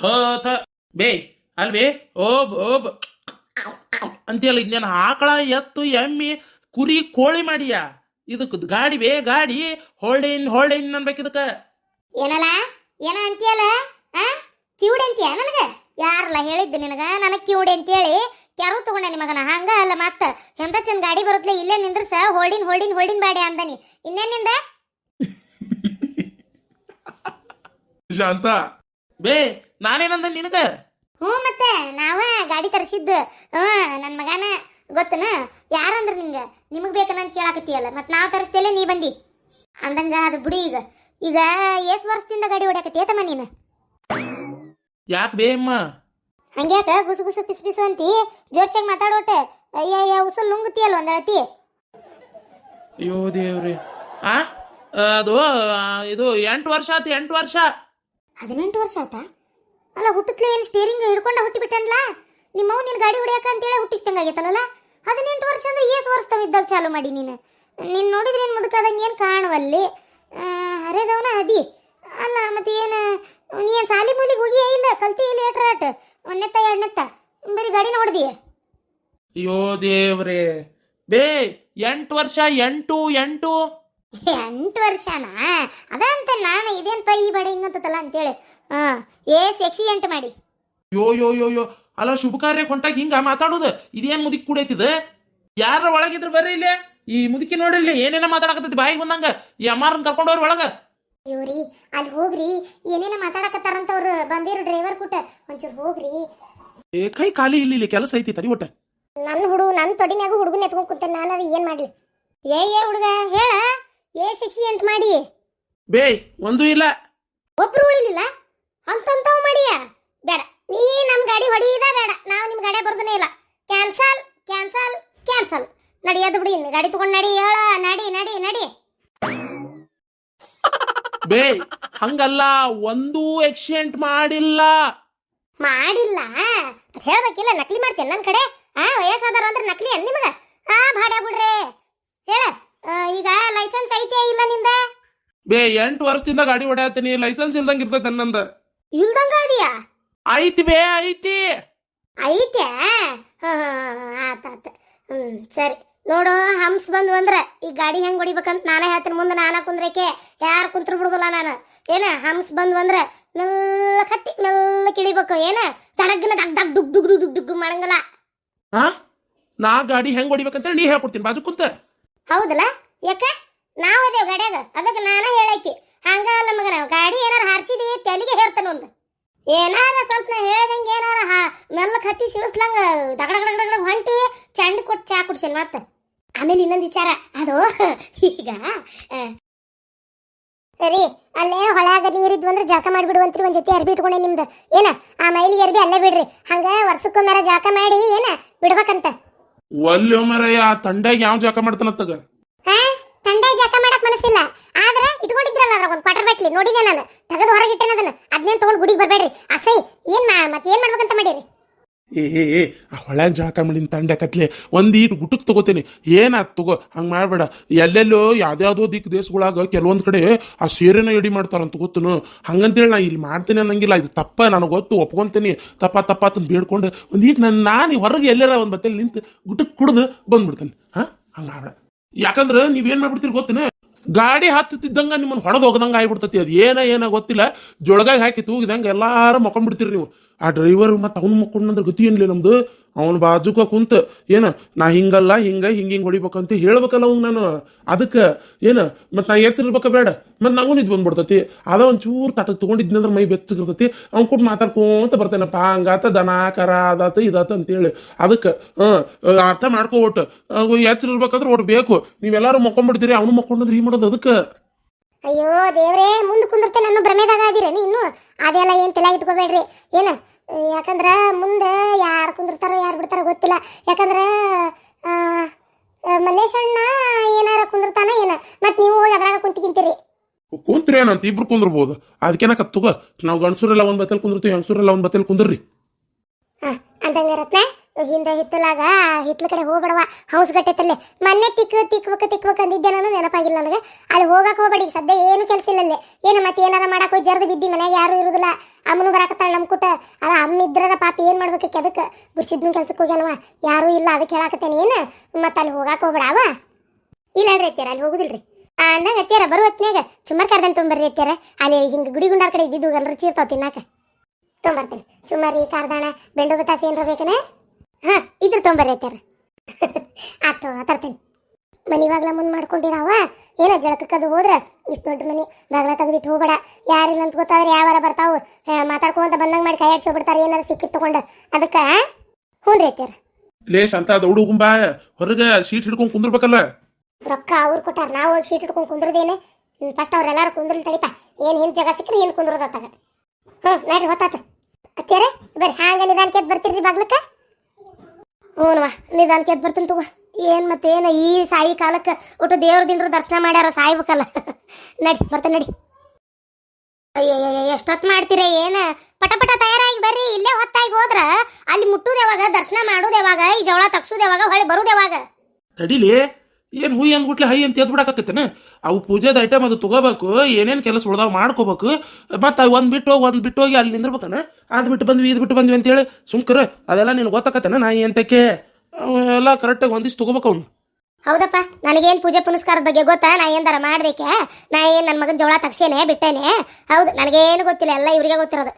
ಥ ಬೇ ಅಲ್ವೇ ಓಬ್ ಓಬ್. ಅಂತೇಳಿ ಇನ್ನೇನು ಆಕಳ ಎತ್ತು ಎಮ್ಮಿ ಕುರಿ ಕೋಳಿ ಮಾಡಿಯ? ಇದಕ್ಕೆ ಗಾಡಿ ಬೇ ಗಾಡಿ. ಹೋಲ್ಡಿನ್ ಹೋಲ್ಡಿನ್ ಅನ್ಬೇಕು ಇದಕ್ಕ. ಏನಲ್ಲ ಏನ ಅಂತೀಯಲ್ಲ ಆ? ಕಿವುಡಿ ಅಂತೀಯ ನನಗ? ಯಾರಲ್ಲ ಹೇಳಿದ್ದು ನಿನಗ? ನನಗೆ ಕಿವುಡಿ ಅಂತೇಳಿ ಕ್ಯಾರು ತಗೊಂಡೆ ನಿಮಗನ? ಹಂಗ ಅಲ್ಲ ಮತ್ತ. ಎಂತ ಚಂದ ಗಾಡಿ ಬರುತ್ತಲೆ ಇಲ್ಲೇ ನಿಂದ್ರಸ ಹೋಲ್ಡಿನ್ ಹೋಲ್ಡಿನ್ ಹೋಲ್ಡಿನ್ ಬಾಡಿ ಅಂದನಿ. ಇನ್ನೇನಿಂದ ಶಾಂತ ಬೇ ನಾನೇನಂದ ನಿನಗ? ಹ್ಞೂ ಮತ್ತೆ ನಾವ ಗಾಡಿ ತರಿಸಿದ್ದು. ಹ್ಞೂ ನನ್ನ ಮಗನ ಗೊತ್ತನ? ಯಾರಂದ್ರ ನಿಂಗ? ನಿಮಗ್ ಬೇಕನ್ನ ಕೇಳಾಕತ್ತೀಯಲ್ಲ. ಮತ್ ನಾವು ತರಿಸ್ತೇಲೆ ನೀ ಬಂದಿ. ಅಂದಂಗ ಅದು ಬಿಡಿ ಈಗ. ಈಗ ಎಸ್ ವರ್ಷದಿಂದ ಗಾಡಿ ಹೊಡ್ಯಾಕತ್ತೀಯ ತಮ್ಮ ನೀನು? ಯಾಕೆ ಬೇ ಅಮ್ಮ? ಹಂಗ್ಯಾಕ ಗುಸು ಗುಸು ಪಿಸ್ ಪಿಸು ಅಂತಿ. ಜೋರ್ಸಾಗಿ ಮಾತಾಡೋಟೆ. ಅಯ್ಯ ಅಯ್ಯ ಉಸುಲ್ ನುಂಗುತ್ತೀಯಲ್ಲ ಒಂದಳತಿ? ಅಯ್ಯೋ ದೇವ್ರಿ. ಆ ಅದು ಇದು ಎಂಟು ವರ್ಷ ಆತು ಎಂಟು ವರ್ಷ. ಹದಿನೆಂಟು ವರ್ಷ ಆಯ್ತಾ? ಅಲ್ಲ, ಹುಟ್ಟತ್ಲೆ ಏನು ಸ್ಟೇರಿಂಗ್ ಹಿಡ್ಕೊಂಡ ಹುಟ್ಟಿಬಿಟ್ಟನ್ಲ ನಿಮ್ಮವ್ ನಿನ್ನ ಗಾಡಿ ಹೊಡಿಯಾಕ ಅಂತೇಳಿ ಹುಟ್ಟಿಸ್ದಂಗಾಗೈತಲ್ಲ ಹದಿನೆಂಟು ವರ್ಷ ಅಂದ್ರೆ ಏಸ್ ವರ್ಷ ಇದ್ದಾಗ ಚಾಲು ಮಾಡಿ ನೀನು. ನೀನು ನೋಡಿದ್ರೆ ಏನು ಮುದುಕಾದಂಗೆ ಏನು ಕಾಣುವಲ್ಲಿ? ಹರೇದವನ ಹದಿ. ಅಲ್ಲ, ಮತ್ತೆ ಏನು, ನೀ ಏನು ಸಾಲಿ ಮೂಲಿಗೆ ಹೋಗಿಯೇ ಇಲ್ಲ ಕಲ್ತಿ ಇಲ್ಲ ಏಟ್ರಾಟ್ ಒಂದೆತ್ತ ಎರಡನೆತ್ತ? ಬರೀ ಗಾಡಿನ ಹೊಡೆದಿ. ಅಯ್ಯೋ ದೇವ್ರೇ. ಬೇ, ಎಂಟು ವರ್ಷ, ಎಂಟು ಎಂಟು? ಎಂಟು ವರ್ಷನಾ? ಅದಂತ ನಾನು ಇದೇನು ಈ ಬಡ ಹಿಂಗಂತಲ್ಲ ಅಂತೇಳಿ. ಏ ಏಸ್ ಎಂಟು ಮಾಡಿ. ಯೋ ಯೋ ಯೋ ಯೋ. ಅಲ್ಲ ಶುಭ ಕಾರ್ಯ ಕೊಂಟಾಗ ಹಿಂಗ ಮಾತಾಡೋದು? ಇದೇನ್ ಮುದುಕಿ ಕುಡೈತಿದ ಯಾರ ಒಳಗಿದ್ರ ಬರ್ರಿ ಇಲ್ಲೇ? ಈ ಮುದುಕಿ ನೋಡಿರ್ಲಿ ಏನೇನ ಮಾತಾಡಕತ್ತೈತಿ ಬಾಯಿಗೆ ಬಂದಂಗ. ಈ ಅಮ್ಮಾರನ್ ಕರ್ಕೊಂಡವ್ರ ಒಳಗ. ಇವ್ರಿ ಅಲ್ಲಿ ಹೋಗ್ರಿ. ಏನೇನ ಮಾತಾಡಕತ್ತಾರಂತ ಅವ್ರು ಬಂದಿರು ಡ್ರೈವರ್ ಕೂಟ. ಒಂಚೂರು ಹೋಗ್ರಿ. ಏ ಕೈ ಖಾಲಿ ಇಲ್ಲಿ ಇಲ್ಲಿ ಕೆಲಸ ಐತಿ ತಡಿ ಒಟ್ಟ. ನನ್ನ ಹುಡುಗ ನನ್ನ ತೊಡಿ ಮ್ಯಾಗ ಹುಡುಗನ ಎತ್ಕೊಂಡ್ ಕುಂತ ನಾನು ಅದು ಏನ್ ಮಾಡ್ಲಿ? ಏ ಏ ಹುಡುಗ ಹೇಳ. ಏ ಎಂಟ್ ಮಾಡಿ. ಬೇ ಒಂದು ಇಲ್ಲ. ಒಬ್ರು ಉಳಿಲಿಲ್ಲ. ಅಂತಂತವ್ ಮಾಡಿಯ. ಬೇಡ ನೀ ನಮ್ ಗಾಡಿ ಹೊಡಿಯದ ಬೇಡ. ನಾವು ನಿಮ್ ಗಾಡಿ ಬರ್ದನೇ ಇಲ್ಲ. ಕ್ಯಾನ್ಸಲ್ ಕ್ಯಾನ್ಸಲ್ ಕ್ಯಾನ್ಸಲ್ ನಡಿಯೋದು ಬಿಡಿ ಇನ್ನು ಗಾಡಿ ತಗೊಂಡ್ ನಡಿ ಹೇಳ. ನಡಿ ನಡಿ ನಡಿ. ಬೇ ಹಂಗಲ್ಲ ಒಂದು ಎಕ್ಸಿಡೆಂಟ್ ಮಾಡಿಲ್ಲ. ಮಾಡಿಲ್ಲ. ಹೇಳ್ಬೇಕಿಲ್ಲ ನಕಲಿ ಮಾಡ್ತೇನೆ ನನ್ನ ಕಡೆ? ಆ ವಯಸ್ಸಾದಾರ ಅಂದ್ರೆ ನಕಲಿ ಅನ್ ನಿಮಗ ಆ ಭಾಡ ಬಿಡ್ರಿ ಹೇಳ ಆ, ಈಗ ಲೈಸೆನ್ಸ್ ಐತೆ ಇಲ್ಲ ನಿಂದ ಬೇ ಎಂಟು ವರ್ಷದಿಂದ ಗಾಡಿ ಹೊಡ್ಯಾತೀನಿ ಲೈಸೆನ್ಸ್ ಇಲ್ದಂಗ ಇರ್ತೈತೆ ನನ್ನಂದ. ಇಲ್ದಂಗ ಅದೀಯಾ ಐತಿ ಬೇ ಐತಿ. ಐತೆ? ಆತ ಆತ. ಹ್ಮ್ ಸರಿ. ನೋಡು ಹಂಸ್ ಬಂದು ಅಂದ್ರ ಈ ಗಾಡಿ ಹೆಂಗ್ ಹೊಡಿಬೇಕಂತ ನಾನೇ ಹೇಳ್ತೀನಿ. ಮುಂದೆ ನಾನ ಕುಂದ್ರಕ್ಕೆ ಯಾರು ಕುಂತ್ರ ಬಿಡುದಿಲ್ಲ ನಾನು. ಏನ ಹಂಸ್ ಬಂದು ಅಂದ್ರ ಮೆಲ್ಲ ಕತ್ತಿ ಮೆಲ್ಲ ಕಿಳಿಬೇಕು. ಏನ ತಡಗ್ನ ದಗ್ ದಗ್ ಡುಗ್ ಡುಗ್ ಡುಗ್ ಡುಗ್ ಡುಗ್ ಮಾಡಂಗಲ್ಲ. ಹಾ? ನಾ ಗಾಡಿ ಹೆಂಗ್ ಹೊಡಿಬೇಕಂತ ನೀ ಹೇಳ್ಕೊಡ್ತೀನಿ. ಬಾಜು ಕುಂತ. ಹೌದಲ್ಲ? ಯಾಕ? ನಾವ್ ಅದೇವ್ ಗಡ್ಯಾಗ, ಅದಕ್ಕೆ ನಾನು ಹೇಳಕ್ಕೆ ಹಂಗಲ್ಲ ಮಗನ ಗಾಡಿ ಏನಾರ ಹಾರಿಸಿದಿ, ತೆಲಿಗೆ ಹೇರ್ತಾನ ಒಂದು. ಏನಾರ ಸ್ವಲ್ಪ ನಾ ಹೇಳ್ದಂಗೆ ಏನಾರ ಹಾ ಹತ್ತಿ ಸಿಡಿಸ್ಲಂಗ ದಗಡ ದಗಡ ಹೊಂಟಿ ಚಂಡ್ ಕೊಟ್ಟು ಚಾ ಕುಡ್ಸೇನ್ ಮತ್ತೆ. ಆಮೇಲೆ ಇನ್ನೊಂದು ವಿಚಾರ, ಅದು ಈಗ ಸರಿ, ಅಲ್ಲೇ ಹೊಳ್ಯಾಗ ನೀರಿದ್ವು ಅಂದ್ರೆ ಜಳಕ ಮಾಡಿಬಿಡುವಂತ್ರಿ ಒಂದು ಜೊತೆ ಅರ್ಬಿ ಇಟ್ಕೊಂಡೆ ನಿಮ್ದು. ಏನ, ಆ ಮೈಲಿಗೆ ಅರ್ಬಿ ಅಲ್ಲೇ ಬಿಡ್ರಿ. ಹಂಗ ವರ್ಷಕ್ಕೊಮ್ಮೆ ಜಳಕ ಮಾಡಿ, ಏನ, ಬಿಡ್ಬೇಕಂತ. ಒಲ್ಲಿ ಮರ ಆ ತಂಡ್ಯಾಗ ಯಾವ ಜಾಕ ಮಾಡ್ತಾನತ್ತಗ ಮನಸ್ಸಿಲ್ಲ ಆದ್ರೆ ಇಟ್ಕೊಂಡಿದ್ರಲ್ಲ ಅದ್ರ ಒಂದು ಕ್ವಾರ್ಟರ್ ಬಾಟ್ಲಿ. ನೋಡಿದೆ ನಾನು? ತೆಗೆದು ಹೊರಗೆ ಇಟ್ಟೆ ಅದನ್ನ. ಅದನ್ನೇನು ತಗೊಂಡು ಗುಡಿಗೆ ಬರ್ಬೇಡ್ರಿ. ಅಸೈ, ಏನು ಮತ್ತೆ ಏನು ಮಾಡ್ಬೇಕಂತ ಮಾಡೀರಿ? ಏ ಏ ಏ, ಆ ಹೊಳೆ ಜಾಕ ಮಾಡಿನ ತಂಡ ಕತ್ಲೆ. ಒಂದ್ ಈಟ್ ಗುಟಕ್ ತಗೋತೇನೆ. ಏನಾತ್ ತಗೋ? ಹಂಗ್ ಮಾಡ್ಬೇಡ. ಎಲ್ಲೆಲ್ಲೋ ಯಾವ್ದಾವ್ದೋ ದಿಕ್ ದೇಶಗಳಾಗ ಕೆಲವೊಂದ್ ಕಡೆ ಆ ಸೀರೆನ ಎಡಿ ಮಾಡ್ತಾರಂತ ಗೊತ್ತನು. ಹಂಗಂತೇಳಿ ನಾ ಇಲ್ಲಿ ಮಾಡ್ತೇನೆ ಅನ್ನಂಗಿಲ್ಲ. ಇದು ತಪ್ಪ, ನನಗೆ ಗೊತ್ತು. ಒಪ್ಕೊಂತೀನಿ. ತಪ್ಪ ತಪ್ಪ ಅಂತ ಬೇಡ್ಕೊಂಡು ಒಂದ್ ಈಟ್ ನನ್ನ ನಾನು ಹೊರಗೆ ಎಲ್ಲಾರ ಒಂದು ಬತ್ತಲ್ಲಿ ನಿಂತು ಗುಟಕ್ ಕುಡ್ದು ಬಂದ್ಬಿಡ್ತೇನೆ. ಹಾ? ಹಂಗ ಮಾಡ್ಬೇಡ. ಯಾಕಂದ್ರೆ ನೀವೇನ್ ಮಾಡ್ಬಿಡ್ತೀರಿ ಗೊತ್ತೇನ? ಗಾಡಿ ಹತ್ತುತ್ತಿದ್ದಂಗ ನಿಮ್ಮನ್ನ ಹೊಡೆದು ಹೋಗದಂಗ ಆಗ್ಬಿಡ್ತತಿ. ಅದು ಏನ ಏನ ಗೊತ್ತಿಲ್ಲ. ಜೊಳಗಾಗಿ ಹಾಕಿ ತೂಗಿದಂಗ ಎಲ್ಲಾರು ಮಕ್ಕೊಂಡ್ಬಿಡ್ತೀರಿ ನೀವು. ಆ ಡ್ರೈವರ್ ಮತ್ತೆ ಅವ್ನು ಮಕ್ಕೊಂಡ್ರೆ ಗತಿ ಏನಿಲ್ಲ ನಮ್ದು. ಅವನ ಬಾಜುಕ ಕುಂತ, ಏನು, ನಾ ಹಿಂಗಲ್ಲ, ಹಿಂಗ ಹಿಂಗ ಹಿಂಗೆ ಹೊಡಿಬೇಕಂತ ಹೇಳ್ಬೇಕಲ್ಲ ಅವ್ನು ನಾನು. ಅದಕ್ಕೆ, ಏನು ಮತ್ತು ನಾ ಎತ್ತಿರ್ಬೇಕ ಬೇಡ. ಮತ್ತು ನಂಗೂ ಇದು ಬಂದ್ಬಿಡ್ತತಿ. ಅದ ಒಂಚೂರು ತಟ ತಗೊಂಡಿದ್ನಂದ್ರೆ ಮೈ ಬೆಚ್ಚಗಿರ್ತತಿ. ಅವ್ನು ಕೊಟ್ಟು ಮಾತಾಡ್ಕೊಂತ ಬರ್ತೇನಪ್ಪ ಹಂಗಾತ ದನ, ಕರ, ಅದಾತ, ಇದಾತ ಅಂತೇಳಿ. ಅದಕ್ಕೆ, ಹಾಂ ಅರ್ಥ ಮಾಡ್ಕೋ ಒಟ್ಟು. ಎಚ್ಚರ ಇರ್ಬೇಕಂದ್ರೆ ಒಟ್ಟು ಬೇಕು. ನೀವೆಲ್ಲರೂ ಮಕ್ಕೊಂಡ್ಬಿಡ್ತೀರಿ ಅವನು ಮಕ್ಕೊಂಡ್ರೆ ಈ ಮಾಡೋದು ಅದಕ್ಕೆ? ಅಯ್ಯೋ ದೇವ್ರೇ, ಮುಂದೆ ಕುಂದಿರ್ತೆ ನನ್ನ ಭ್ರಮೆದಾಗ ಅದೀರೇನು ಇನ್ನು? ಅದೆಲ್ಲ ಏನು ತಲೆ ಇಟ್ಕೋಬೇಡ್ರಿ. ಏನ ಯಾಕಂದ್ರ ಮುಂದೆ ಯಾರು ಕುಂದಿರ್ತಾರೋ ಯಾರು ಬಿಡ್ತಾರೋ ಗೊತ್ತಿಲ್ಲ. ಯಾಕಂದ್ರೆ ಮಲ್ಲೇಶ್ ಅಣ್ಣ ಮಲ್ಲೇಶಣ್ಣ ಏನಾರ ಕುಂದಿರ್ತಾನ ಏನ? ಮತ್ ನೀವು ಹೋಗಿ ಅದ್ರಾಗ ಕುಂತಿಗಿಂತೀರಿ ಕುಂತ್ರಿ. ಏನಂತ ಇಬ್ರು ಕುಂದಿರ್ಬೋದು. ಅದಕ್ಕೇನಕ್ಕ ತಗೋ. ನಾವು ಗಂಡಸೂರೆಲ್ಲ ಒಂದ್ ಬತ್ತಲ್ ಕುಂದಿರ್ತೀವಿ ಹೆಂಗಸೂರೆಲ್ಲ ಒಂದ್ ಬತ್ತಲ್ ಕುಂದಿರ್ರಿ. ಹಾ ಅಂತ ರತ್ನ. ಹಿಂದೆ ಹಿತ್ತಲಾಗ ಹಿತ್ತಲ ಕಡೆ ಹೋಗ್ಬೇಡವ ಹೌಸ್ ಗಟ್ಟೆತಲ್ಲೇ ಮೊನ್ನೆ ತಿಕ್ಕ ತಿಕ್ಬೇಕು ತಿಕ್ಬೇಕು ಅಂದಿದ್ದೆ ನಾನು, ನೆನಪಾಗಿಲ್ಲ ನನಗೆ. ಅಲ್ಲಿ ಹೋಗಕ್ಕೆ ಹೋಗಬೇಡಿ, ಸದ್ಯ ಏನು ಕೆಲಸ ಇಲ್ಲ ಅಲ್ಲಿ. ಏನು ಮತ್ತೆ ಏನಾರ ಮಾಡಕ್ಕೆ ಹೋಗಿ ಜರ್ದು ಬಿದ್ದಿ ಮನ್ಯಾಗ ಯಾರು ಇರುದಿಲ್ಲ. ಅಮ್ಮನು ಬರಾಕತ್ತಾಳ ನಮ್ಮ ಕುಟ. ಅಲ್ಲ ಅಮ್ಮ ಇದ್ರಾರ ಪಾಪಿ ಏನು ಮಾಡ್ಬೇಕು ಅದಕ್ಕೆ? ಗುರ್ಸಿದ್ನ ಕೆಲ್ಸಕ್ಕೆ ಹೋಗ್ಯಾನವ ಯಾರು ಇಲ್ಲ, ಅದಕ್ಕೆ ಹೇಳಾಕತ್ತೇನೆ. ಏನು? ಮತ್ತೆ ಅಲ್ಲಿ ಹೋಗಾಕ ಹೋಗ್ಬೇಡವ? ಇಲ್ಲ ಅಲ್ರಿ ಅತ್ಯಾರ ಅಲ್ಲಿ ಹೋಗುದಿಲ್ರಿ. ಅಂದಾಗ ಅತ್ಯಾರ ಬರುವ ಹೊತ್ನ್ಯಾಗ ಚುಮ್ಮರ್ ಕಾರ್ದಲ್ಲಿ ತೊಂಬರ್ರಿ ಅತ್ಯಾರ ಅಲ್ಲಿ ಹಿಂಗೆ ಗುಡಿ ಗುಂಡಾರ ಕಡೆ ಇದ್ದಿದ್ದು, ಎಲ್ಲರೂ ಚೀರ್ತಾವ ತಿನ್ನಾಕ. ತೊಂಬರ್ತೇನೆ. ಚುಮ್ಮರಿ ಕಾರ್ದಾಣ ಬೆಂಡು ಬತ್ತಾಸಿ ಏನರ ಬೇಕನ? ಹಾ ಇದ್ರ ತೊಂಬರ್ರಿ ಅತ್ಯಾರ ಆತ ತರ್ತೇನೆ. ಮನಿ ಬಾಗ್ಲ ಮುಂದ್ ಮಾಡ್ಕೊಂಡಿರಾವ ಏನ ಜಳಕಕ್ಕದು ಹೋದ್ರ ಇಷ್ಟು ದೊಡ್ಡ ಮನಿ ಬಾಗ್ಲ ತೆಗ್ದಿಟ್ಟು ಹೋಗ್ಬೇಡ. ಯಾರಿಲ್ಲ ಅಂತ ಗೊತ್ತಾದ್ರೆ ಯಾವಾರ ಬರ್ತಾವು ಮಾತಾಡ್ಕೊಂತ ಬಂದಂಗ ಮಾಡಿ ಕೈ ಬಿಡ್ತಾರೆ ಏನಾರ ಸಿಕ್ಕಿ ತಗೊಂಡ. ಅದಕ್ಕ ಹ್ಞೂ ರೀ ಲೇ ಅಂತ ದೌಡು ಗುಂಬಾ ಹೊರಗೆ ಸೀಟ್ ಹಿಡ್ಕೊಂಡು ಕುಂದ್ರಬೇಕಲ್ಲ? ರೊಕ್ಕ ಅವ್ರು ಕೊಟ್ಟಾರ ನಾವು ಹೋಗಿ ಸೀಟ್ ಹಿಡ್ಕೊಂಡು ಕುಂದ್ರದೇನೆ? ಫಸ್ಟ್ ಅವ್ರೆಲ್ಲಾರು ಕುಂದ್ರಲ್ ತಡಿಪ. ಏನ್ ಹಿಂದ್ ಜಾಗ ಸಿಕ್ಕರೆ ಹಿಂದೆ ಕುಂದ್ರದ ಹ್ಞೂ ನೋಡ್ರಿ ಗೊತ್ತಾತ ಅತ್ತೇರೆ ಬರ್ರಿ ಹಾಂಗ ನಿಧಾನಕ್ಕೆ ಕೇತ್ ಬರ್ತೀರಿ ಬಾಗ್ಲಕ್ಕ. ಹ್ಞೂನವ್ವ ನಿಧಾನಕ್ಕೆ ಎದ್ದು ಬರ್ತೀನಿ ತಗೋ. ಏನ್ ಮತ್ತೇನು ಈ ಸಾಯಿ ಕಾಲಕ್ಕೆ ಒಟ್ಟು ದೇವ್ರ ದಿನ ದರ್ಶನ ಮಾಡ್ಯಾರ, ಸಾಯ್ಬೇಕಲ್ಲ. ನಡಿ, ಬರ್ತೇನೆ ನಡಿ. ಎಷ್ಟೊತ್ತು ಮಾಡ್ತೀರ ಏನು? ಪಟ ಪಟ ತಯಾರಾಗಿ ಬರ್ರಿ, ಇಲ್ಲೇ ಹೊತ್ತಾಗಿ ಹೋದ್ರ ಅಲ್ಲಿ ಮುಟ್ಟುದೇವಾಗ ದರ್ಶನ ಮಾಡುದು ಯಾವಾಗ, ಈ ಜವಳ ತಗ್ಸುದು ಯಾವಾಗ ಹೊಳೆ ಬರುದು ಯಾವಾಗ? ತಡಿಲಿ? ಏನ್ ಹುಯ್ ಅಂದ್ಬಿಟ್ಲೆ ಹೈ ಅಂತ ಎದ್ ಬಿಡಾಕತ್ತೇನ ಅವು ಪೂಜೆದ ಐಟಮ್ ಅದು ತಗೋಬೇಕು ಏನೇನ್ ಕೆಲಸ ಉಳ್ದಾವ್ ಮಾಡ್ಕೋಬೇಕು ಮತ್ತ ಒಂದ್ ಬಿಟ್ಟು ಹೋಗಿ ಒಂದ್ ಬಿಟ್ಟು ಹೋಗಿ ಅಲ್ಲಿ ನಿಂದಿರ್ಬೇಕನ? ಅದ್ ಬಿಟ್ಟು ಬಂದ್ವಿ ಇದ್ ಬಿಟ್ಟು ಬಂದ್ವಿ ಅಂತೇಳಿ ಸುಮ್ಕರ ಅದೆಲ್ಲ ನಿನ್ ಗೊತ್ತಾಕತ್ತೇನ ನಾ ಎಂತಕ್ಕೆ ಎಲ್ಲ ಕರೆಕ್ಟಾಗಿ ಒಂದಿಷ್ಟು ತಗೋಬೇಕು ಅವ್ನು. ಹೌದಪ್ಪ ನನಗೇನು ಪೂಜೆ ಪುನಸ್ಕಾರದ ಬಗ್ಗೆ ಗೊತ್ತಾ? ನಾ ಏನಾರ ಮಾಡ್ದಕ್ಕೆ ನಾ ಏನು ನನ್ನ ಮಗನ ಜೋಳ ತಗ್ಸೇನೆ ಬಿಟ್ಟೇನೆ? ಹೌದು ನನಗೇನು ಗೊತ್ತಿಲ್ಲ ಎಲ್ಲ ಇವರಿಗೆ ಗೊತ್ತಿರೋದು.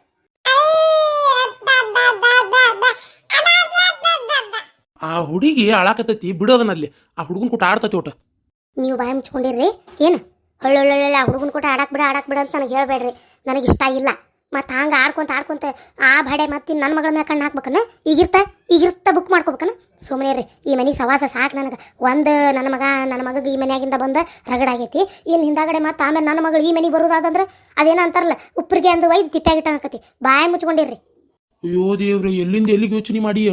ಆ ಹುಡುಗಿ ಅಳಾಕತ್ತೈತಿ ಬಿಡೋದನಲ್ಲಿ ಆ ಹುಡುಗನ ಕೂಟ ಆಡ್ತತಿ ಊಟ ನೀವು ಬಾಯಿ ಮುಚ್ಕೊಂಡಿರ್ರಿ. ಏನು? ಹೊಳ್ಳೊಳ್ಳೊಳ್ಳೆ ಆ ಹುಡುಗನ ಕೂಟ ಆಡಕ್ ಬಿಡ ಆಡಕ್ ಬಿಡ ಅಂತ ನನಗೆ ಹೇಳ್ಬೇಡ್ರಿ. ನನಗೆ ಇಷ್ಟ ಇಲ್ಲ. ಮತ್ತೆ ಹಂಗೆ ಆಡ್ಕೊಂತ ಆಡ್ಕೊಂತ ಆ ಬಡೆ ಮತ್ತೆ ನನ್ನ ಮಗಳ ಮೇಲೆ ಕಣ್ಣು ಹಾಕ್ಬೇಕನ? ಈಗಿರ್ತ? ಈಗಿರ್ತ ಬುಕ್ ಮಾಡ್ಕೋಬೇಕನ? ಸುಮ್ಮನೆ ರೀ ಈ ಮನೆ ಸವಾಸ ಸಾಕು ನನಗೆ. ಒಂದು ನನ್ನ ಮಗ ನನ್ನ ಮಗಗೆ ಈ ಮನೆಯಾಗಿಂದ ಬಂದ ರಗಡಾಗೈತಿ ಇನ್ನು ಹಿಂದಾಗಡೆ ಮತ್ತೆ ಆಮೇಲೆ ನನ್ನ ಮಗಳು ಈ ಮನೆಗೆ ಬರೋದಾದಂದ್ರೆ ಅದೇನೋ ಅಂತಾರಲ್ಲ ಉಪ್ಪರಿಗೆ ಅಂದು ಒಯ್ದು ತಿಪ್ಪಾಗಿಟ್ಟಂಗತಿ ಬಾಯಿ ಮುಚ್ಕೊಂಡಿರ್ರಿ. ಅಯ್ಯೋ ದೇವ್ರೆ ಎಲ್ಲಿಂದ ಎಲ್ಲಿಗೆ ಯೋಚನೆ ಮಾಡಿಯ?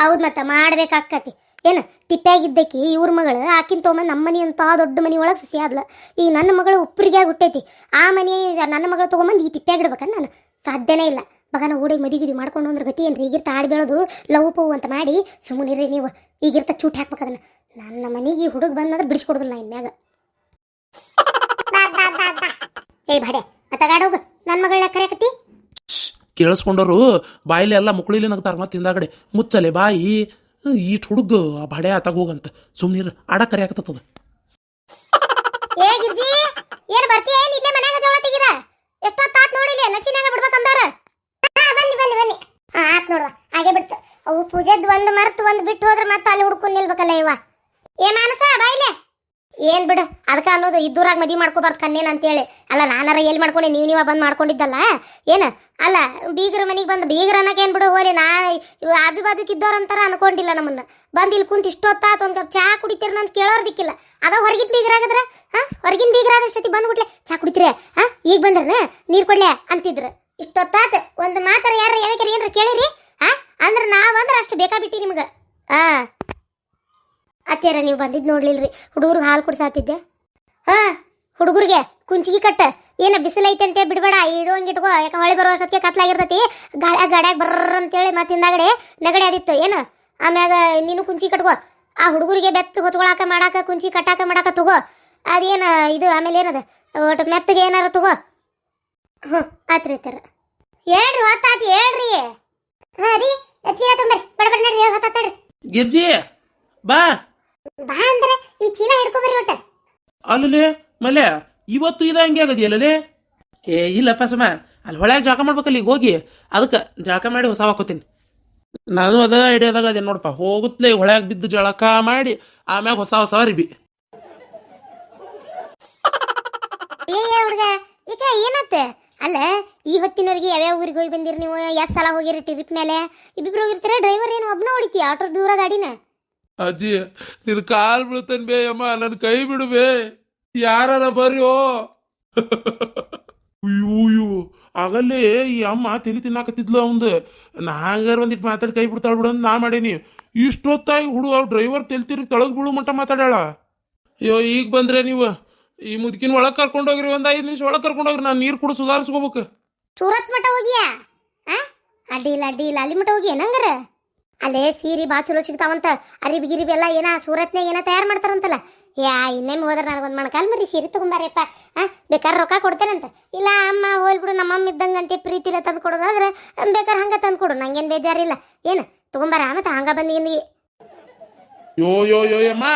ಹೌದು ಮತ್ತೆ ಮಾಡ್ಬೇಕಾಕತಿ. ಏನು ತಿಪ್ಪ್ಯಾಗಿದ್ದಕ್ಕೆ ಇವ್ರ ಮಗಳು ಆಕಿನ ತೊಗೊಂಬಂದು ನಮ್ಮ ಮನೆ ಅಂತ ದೊಡ್ಡ ಮನೆ ಒಳಗೆ ಸುಸಿ ಆದ್ಲ. ಈಗ ನನ್ನ ಮಗಳು ಉಪ್ಪರಿಗೆ ಹುಟ್ಟೈತಿ. ಆ ಮನೆ ನನ್ನ ಮಗಳು ತೊಗೊಂಬಂದು ಈ ತಿಪ್ಪೆ ಇಡ್ಬೇಕನ್ನ ನಾನು. ಸಾಧ್ಯನೇ ಇಲ್ಲ. ಮಗನ ಓಡಿ ಮದಿ ಗುದಿ ಮಾಡ್ಕೊಂಡು ಅಂದ್ರೆ ಗತಿ ಏನ್ರಿ? ಈಗಿರ್ತ ಆಡ್ ಬೆಳೆದು ಲವ್ ಪವ್ ಅಂತ ಮಾಡಿ ಸುಮ್ಮನಿರ್ರಿ ನೀವು. ಈಗಿರ್ತ ಚೂಟ್ ಹಾಕ್ಬೇಕು ಅದನ್ನ. ನನ್ನ ಮನೆಗೆ ಹುಡುಗ ಬಂದಂದ್ರೆ ಬಿಡಿಸ್ಕೊಡುದಿಲ್ಲ ಇನ್ ಇನ್ಮ್ಯಾಗ. ಏಯ್ ಭಾಡೆ ಅತ್ತಗಾಡೋಗು ನನ್ನ ಮಗಳನ್ನ ಕರೆಯಕತ್ತಿ? ಕೇಳಿಸ್ಕೊಂಡವರು ಬಾಯಿಲಿ ಎಲ್ಲ ಮುಕ್ಳಿಲಿ ನಗ್ತಾರ ಮತ್ತೆ ಹಿಂದಾಗಡೆ, ಮುಚ್ಚಲೆ ಬಾಯಿ ಈಟ್ ಹುಡುಗ ಬಡೆ ಆತಾಗ ಹೋಗಂತ, ಸುಮ್ನೀರ್ ಆಡ ಕರೆ ಆಗ್ತದ ಅವು ಪೂಜೆದ್ ಒಂದ್ ಮರ್ತ್ ಒಂದ್ ಬಿಟ್ಟು ಹೋದ್ರ ಮತ್ತೆ ಅಲ್ಲಿ ಹುಡ್ಕೊಂಡ್ ನಿಲ್ಬೇಕಲ್ಲ ಇವ. ಏ ಮಾನಸ ಬಾಯಿಲೆ ಏನ್ ಬಿಡು. ಅದಕ್ಕ ಅನ್ನೋದು ಇದ್ದೂರಾಗ ಮದುವೆ ಮಾಡ್ಕೋಬಾರ್ದು ಕನ್ನೇನ ಅಂತೇಳಿ. ಅಲ್ಲ, ನಾನಾರ ಎಲ್ಲಿ ಮಾಡ್ಕೊಂಡೆ? ನೀವು ನೀವ ಬಂದು ಮಾಡ್ಕೊಂಡಿದ್ದಲ್ಲ? ಏನು? ಅಲ್ಲ, ಬೀಗರ ಮನೆಗೆ ಬಂದು ಬೀಗರ ಅನ್ನಕ್ಕೆ ಏನು ಬಿಡು ಹೋಲಿ ನಾ ಆಜು ಬಾಜುಕ್ ಇದ್ದವ್ರಂತಾರ ಅನ್ಕೊಂಡಿಲ್ಲ ನಮ್ಮನ್ನ. ಬಂದ್ ಇಲ್ಲಿ ಕುಂತ ಇಷ್ಟೊತ್ತಾತ ಒಂದು ಕಪ್ ಚಾ ಕುಡಿತೀರ ಅಂತ ಕೇಳೋರ್ದಿಕ್ಕಿಲ್ಲ. ಅದ ಹೊರಗಿನ ಬೀಗರಾಗದ್ರ ಹಾಂ? ಹೊರಗಿನ ಬೀಗರಾದ ಅಷ್ಟೊತ್ತಿ ಬಂದ್ಬಿಟ್ಲೆ ಚಾ ಕುಡಿತೀರಿ, ಹಾಂ? ಈಗ ಬಂದ್ರ ನೀರು ಕೊಡ್ಲೆ ಅಂತಿದ್ರು. ಇಷ್ಟೊತ್ತಾತ ಒಂದು ಮಾತ್ರ ಯಾರ ಯಾವ್ಯಾರ ಏನಾರ ಕೇಳಿರಿ, ಹಾಂ? ಅಂದ್ರೆ ನಾ ಬಂದ್ರೆ ಅಷ್ಟು ಬೇಕಾ ಬಿಟ್ಟಿ ನಿಮ್ಗ. ಹಾ. ಅತ್ಯಾರ ನೀವು ಬಂದಿದ್ ನೋಡ್ಲಿಲ್ರಿ. ಹುಡುಗರು ಹಾಲು ಕುಡ್ಸಾತಿದ್ದೆ. ಹಾ ಹುಡುಗರಿಗೆ ಕುಂಚಿಗೆ ಕಟ್ಟ. ಏನ ಬಿಸಿಲೈತೆ ಅಂತ ಬಿಡಬೇಡ. ಇಡುವಂಗೆ ಇಟ್ಕೋ. ಯಾಕೆ ಹೊಳೆ ಬರೋ ಅಷ್ಟೊತ್ತಿಗೆ ಕತ್ಲಾಗಿರ್ತೈತಿ. ಗಾಳ ಗಾಡ್ಯಾಗ ಬರ್ರ ಅಂತೇಳಿ ಮತ್ತೆ ಹಿಂದಾಗಡೆ ನೆಗಡೆ ಆದಿತ್ತು. ಏನು? ಆಮ್ಯಾಗ ನೀನು ಕುಂಚಿ ಕಟ್ಕೋ. ಆ ಹುಡುಗರಿಗೆ ಬೆಚ್ಚ ಹೊತ್ಕೊಳಕ ಮಾಡಾಕ ಕುಂಚಿ ಕಟ್ಟಾಕ ಮಾಡಾಕ ತಗೋ. ಅದೇನ ಇದು? ಆಮೇಲೆ ಏನದ? ಒಟ್ಟು ಮೆತ್ತಗೆ ಏನಾರ ತಗೋ. ಹ್ಞೂ ಆತ್ರಿ ಅತ್ಯಾರ ಹೇಳ್ರಿ ಹೊತ್ತಾತಿ ಹೇಳ್ರಿ. ಹಾಂ ರೀ ಚೀಲ ತೊಂಬರಿ ಬಡ ಬಡ ನೋಡ್ರಿ. ಗಿರ್ಜಿ ಬಾ. ಬಾ ಅಂದ್ರೆ ಈ ಚೀಲ ಹಿಡ್ಕೊಬರ್ರಿ ಒಟ್ಟ. ಅಲ್ಲಲೇ, ಮಲೆ, ಇವತ್ತು ಇದ ಹಂಗೆ ಆಗದಿಯಲ್ಲಲೇ ಏ ಇಲ್ಲಪ್ಪ ಸಮ ಅಲ್ಲಿ ಒಳಗೆ ಜಳಕ ಮಾಡ್ಬೇಕಲ್ಲ, ಈಗ ಹೋಗಿ. ಅದಕ್ಕೆ ಜಳಕ ಮಾಡಿ ಹೊಸ ಹಾಕೋತೀನಿ. ನಾನು ಅದ ಐಡಿಯಾದಾಗ ಅದೇ ನೋಡಪ್ಪ, ಹೋಗುತ್ತಲೇ ಒಳಗೆ ಬಿದ್ದು ಜಳಕ ಮಾಡಿ, ಆಮ್ಯಾಗ ಹೊಸ ಹೊಸ ಅರಿಬಿ. ಏ ಹುಡ್ಗ, ಈಗ ಏನತ್ತ? ಅಲ್ಲ ಈ ಹೊತ್ತಿನವರೆಗೆ ಯಾವ್ಯಾವ ಊರಿಗೆ ಹೋಗಿ ಬಂದಿರಿ ನೀವು? ಎಷ್ಟು ಸಲ ಹೋಗಿರಿ ಟ್ರಿಪ್ ಮೇಲೆ ಇಬ್ಬಿಬ್ರು ಹೋಗಿರ್ತೀರ? ಡ್ರೈವರ್ ಏನು ಒಬ್ಬನ ಹೊಡಿತೀಯ? ಆಟೋ ದೂರ ಗಾಡಿನ? ಅಜ್ಜಿ ನಿನ್ ಕಾಲ್ ಬೀಳ್ತಾನೆ ಬೇ ಅಮ್ಮ ನನ್ ಕೈ ಬಿಡುವೆ ಯಾರ ಬರ್ಯೋ ಅಯ್ಯೋ ಆಗಲ್ಲೇ ಈ ಅಮ್ಮ ತಲೆ ತಿನ್ನಾಕತ್ತಿದ್ಲು ಅವಂದು. ನಾ ಹಂಗಾರ ಒಂದಿಟ್ಟು ಮಾತಾಡಿ ಕೈ ಬಿಡ್ತಾಳ ಬಿಡು ಅಂತ ನಾ ಮಾಡೀನಿ. ಇಷ್ಟೊತ್ತಾಗಿ ಹುಡುಗ ಡ್ರೈವರ್ ತೆಲ್ತಿರ್ ತಿರುಗಿ ತಳಗ್ ಬೀಳು ಮಟ್ಟ ಮಾತಾಡ್ಯಾಳ. ಅಯ್ಯೋ, ಈಗ ಬಂದ್ರೆ ನೀವು ಈ ಮುದುಕಿನ ಒಳಗೆ ಕರ್ಕೊಂಡೋಗ್ರಿ ಒಂದು ಐದು ನಿಮಿಷ ಒಳಗೆ ಕರ್ಕೊಂಡೋಗ್ರಿ ನಾನು ನೀರು ಕೂಡ ಸುಧಾರಿಸ್ಕೋಬೇಕು. ಸೂರತ್ ಮಠ ಹೋಗಿಯಾ? ಅಡ್ಡಿಲ್ಲ ಅಡ್ಡಿ ಇಲ್ಲ ಅಡ್ಡಿ ಇಲ್ಲ, ಅಲ್ಲಿ ಮಠ ಹೋಗಿ ನಂಗರ ಅಲ್ಲೇ ಸೀರೆ ಬಾ ಚಲೋ ಸಿಗ್ತಾವಂತ ಅರಿಬಿ ಗಿರಿಬಿ ಎಲ್ಲ ಏನ ಸೂರತ್ನಾಗ ಏನ ತಯಾರು ಮಾಡ್ತಾರಂತಲ್ಲ? ಯಾ ಇನ್ನೇನು ಹೋದ್ರೆ ನನಗೊಂದು ಮಣಕಾಲ್ ಮರಿ ಸೀರೆ ತಗೊಂಬಾರಪ್ಪ ಆ ಬೇಕಾದ್ರೆ ರೊಕ್ಕ ಕೊಡ್ತೇನಂತ? ಇಲ್ಲ ಅಮ್ಮ ಹೋಲ್ಬಿಡು ನಮ್ಮಮ್ಮ ಇದ್ದಂಗಂತೆ ಪ್ರೀತಿಲ ತಂದು ಕೊಡೋದಾದ್ರೆ ಬೇಕಾದ್ರೆ ಹಂಗೆ ತಂದು ಕೊಡು ನಂಗೇನು ಬೇಜಾರಿಲ್ಲ. ಏನು ತೊಗೊಂಬಾರ ಮತ್ತೆ ಹಂಗ ಬಂದಿ ಯೋ ಯೋ ಯೋ ಅಮ್ಮ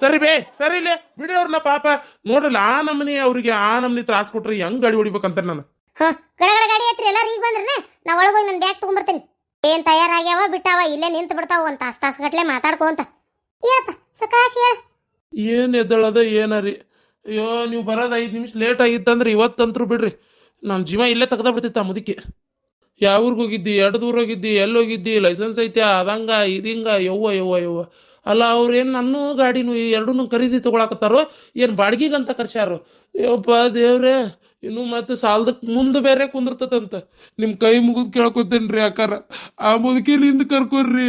ಸರಿ ಬೇ ಸರಿ ಇಲ್ಲೇ ಬಿಡಿ ಅವ್ರನ್ನ ಪಾಪ. ನೋಡಲ್ಲ ಆ ನಮನಿ ಅವ್ರಿಗೆ ಆ ನಮ್ಮನಿ ತ್ರಾಸ್ ಕೊಟ್ರೆ ಹೆಂಗ್ ಗಾಡಿ ಹೊಡಿಬೇಕಂತ ನಾನು. ಹಾ ಗಡ ಗಡ ಹತ್ರ ಎಲ್ಲಾರು ಈಗ ಬಂದ್ರೆ ನಾ ಒಳಗೆ ಹೋಗಿ ನನ್ನ ಬ್ಯಾಗ್ ತೊಗೊಂಬರ್ತೇನೆ. ಏನ್ ತಯಾರಾಗ್ಯಾವ? ಬಿಟ್ಟಾವ? ಇಲ್ಲೇ ನಿಂತು ಬಿಡ್ತಾವ ಒಂದ್ ತಾಸ್ ತಾಸ್ ಗಟ್ಲೆ ಮಾತಾಡ್ಕೊಂತ ಹೇಳಪ್ಪ ಸಕಾಶ್ ಹೇಳ. ಏನ್ ಎದ್ದಳದ, ಏನರಿ? ಅಯ್ಯೋ, ನೀವು ಬರೋದು ಐದು ನಿಮಿಷ ಲೇಟ್ ಆಗಿತ್ತಂದ್ರೆ ಇವತ್ತಂತ್ರು ಬಿಡ್ರಿ. ನಮ್ಮ ಜೀವ ಇಲ್ಲೇ ತೆಗ್ದ ಬಿಡ್ತಿತ್ತ ಮುದುಕಿ. ಯಾವ ಊರಿಗೆ ಹೋಗಿದ್ದಿ? ಎರಡು ದೂರ ಹೋಗಿದ್ದಿ? ಎಲ್ಲಿ ಹೋಗಿದ್ದಿ? ಲೈಸೆನ್ಸ್ ಐತೆ ಅದಂಗ, ಇದಿಂಗ, ಯವ್ವ ಯವ್ವ ಯವ್ವ. ಅಲ್ಲ, ಅವ್ರು ಏನು ನನ್ನ ಗಾಡಿನು ಎರಡೂ ಖರೀದಿ ತಗೊಳಕತ್ತಾರೋ? ಏನು ಬಾಡಿಗೆಗಂತ ಕರ್ಸ್ಯಾರು? ಯಪ್ಪ ದೇವ್ರೇ, ಇನ್ನು ಮತ್ತೆ ಸಾಲದಕ್ಕೆ ಮುಂದೆ ಬೇರೆ ಕುಂದಿರ್ತದಂತ. ನಿಮ್ಮ ಕೈ ಮುಗಿದು ಕೇಳ್ಕೊತೇನ್ರಿ ಆಕಾರ ಆ ಮುದುಕಿಲಿಂದ ಕರ್ಕೊರ್ರಿ.